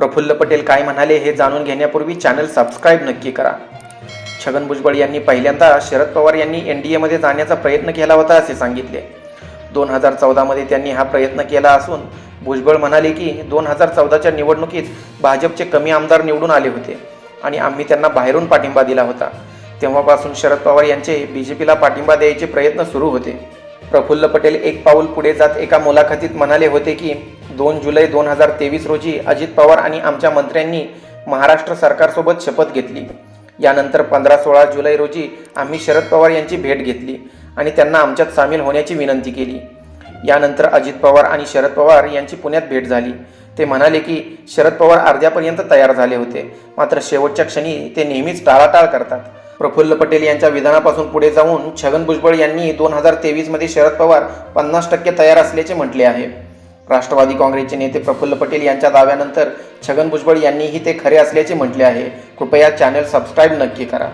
प्रफुल्ल पटेल काय म्हणाले हे जाणून घेण्यापूर्वी चॅनल सबस्क्राईब नक्की करा. छगन भुजबळ यांनी पहिल्यांदा शरद पवार यांनी एन डी एमध्ये जाण्याचा प्रयत्न केला होता असे सांगितले. दोन हजार चौदामध्ये त्यांनी हा प्रयत्न केला असून भुजबळ म्हणाले की दोन हजार चौदाच्या निवडणुकीत भाजपचे कमी आमदार निवडून आले होते आणि आम्ही त्यांना बाहेरून पाठिंबा दिला होता. तेव्हापासून शरद पवार यांचे बी जे पीला पाठिंबा द्यायचे प्रयत्न सुरू होते. प्रफुल्ल पटेल एक पाऊल पुढे जात एका मुलाखतीत म्हणाले होते की दोन जुलै दोन हजार तेवीस रोजी अजित पवार आणि आमच्या मंत्र्यांनी महाराष्ट्र सरकारसोबत शपथ घेतली. यानंतर पंधरा सोळा जुलै रोजी आम्ही शरद पवार यांची भेट घेतली आणि त्यांना आमच्यात सामील होण्याची विनंती केली. यानंतर अजित पवार आणि शरद पवार यांची पुण्यात भेट झाली. ते म्हणाले की शरद पवार अर्ध्यापर्यंत तयार झाले होते. मात्र शेवटच्या क्षणी ते नेहमीच टाळाटाळ करतात. प्रफुल्ल पटेल यांच्या विधानापासून पुढे जाऊन छगन भुजबळ यांनी दोन हजार तेवीसमध्ये शरद पवार पन्नास टक्के तयार असल्याचे म्हटले आहे. राष्ट्रवादी काँग्रेसचे नेते प्रफुल्ल पटेल यांच्या दाव्यानंतर छगन भुजबळ यांनीही ते खरे असल्याचे म्हटले आहे. कृपया चॅनल सबस्क्राईब नक्की करा.